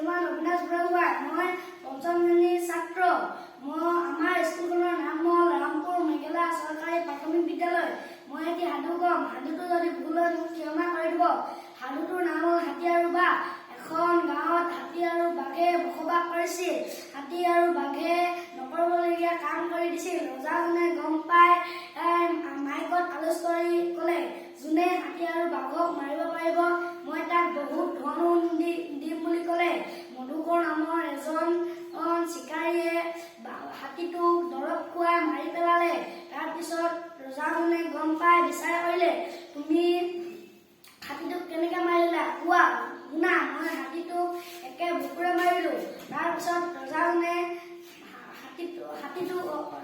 শ্ৰীমান অবিনাশ বুঢ়াগোহাঁই মই পঞ্চম শ্ৰেণীৰ ছাত্ৰ। মই আমাৰ স্কুলখনৰ নাম হ'ল ৰামপুৰ মেঘেলা চৰকাৰী প্ৰাথমিক বিদ্যালয়। মই এটি সাধু ক'ম সাধুটো যদি ভুল হয় মোক ক্ষমা কৰি দিব। সাধুটোৰ নাম হ'ল হাতী আৰু বাঘ। এখন গাঁৱত হাতী আৰু বাঘে বসবাস কৰিছিল। হাতী আৰু বাঘে নকৰিবলগীয়া কাম কৰি দিছিল। ৰজাজনে গম পাই মাইকত আলোচ কৰি ক'লে ৰজাজনে গম পাই, বিচাৰ কৰিলে। তুমি হাতীটোক কেনেকে মাৰিলা? কোৱা। শুনা, মই হাতীটোক একে বুকুৰে মাৰিলো। তাৰপিছত ৰজাজনে হাতীটো হাতীটো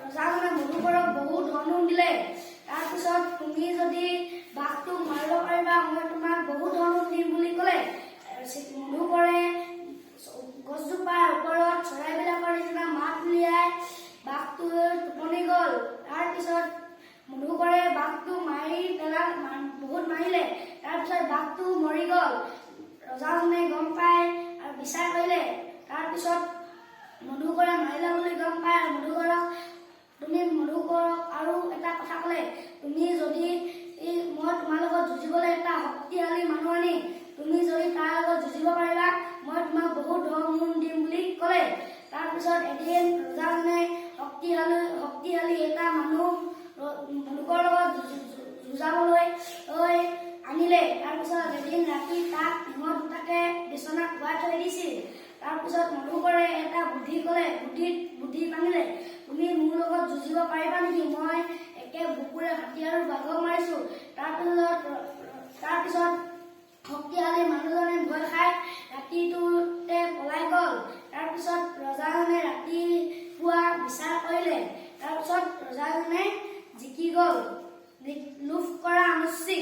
ৰজাজনে মধুবৰক বহুত ধন দিলে। তাৰপিছত তুমি যদি মধুকৰে বাঘটো মাৰি পেলাল বহুত মাৰিলে। তাৰপিছত বাঘটো মৰি গ'ল। ৰজাজনে গম পাই আৰু বিচাৰ কৰিলে। তাৰপিছত মধুকৰে মাৰিলে বুলি গম পাই মধুকৰক তুমি মধুকৰক আৰু এটা কথা ক'লে তুমি যদি মই তোমাৰ লগত যুঁজিবলৈ এটা শক্তিশালী মানুহ আনি তুমি যদি তাৰ লগত যুঁজিব পাৰিবা মই তোমাক বহুত ধন সোণ দিম বুলি ক'লে। তাৰপিছত এদিন ৰজাজনে শক্তিশালী শক্তিশালী এটা মানুহ ৰ- মধুকৰ লগত যুঁজ- যুঁজ- যুঁজাবলৈ ঐ আনিলে তাৰপিছত এদিন ৰাতি তাক সিংহ দুটাকে বিচনাত শুৱাই থৈ দিছিল তাৰপিছত মধুকৰে এটা বুদ্ধি ক'লে বুদ্ধিত বুদ্ধি পানিলে তুমি মোৰ লগত যুঁজিব পাৰিবা নেকি? মই একে বুকুৰে হাতী আৰু বাঘক মাৰিছো। তাৰপিছত তাৰপিছত শক্তিশালী মানুহজনে ভয় খাই ৰাতিটোতে পলাই গ'ল। তাৰপিছত ৰজাজনে ৰাতিপুৱা বিচাৰ কৰিলে। তাৰপিছত ৰজাজনে জিকি গ'ল। লোভ কৰা অনুচিত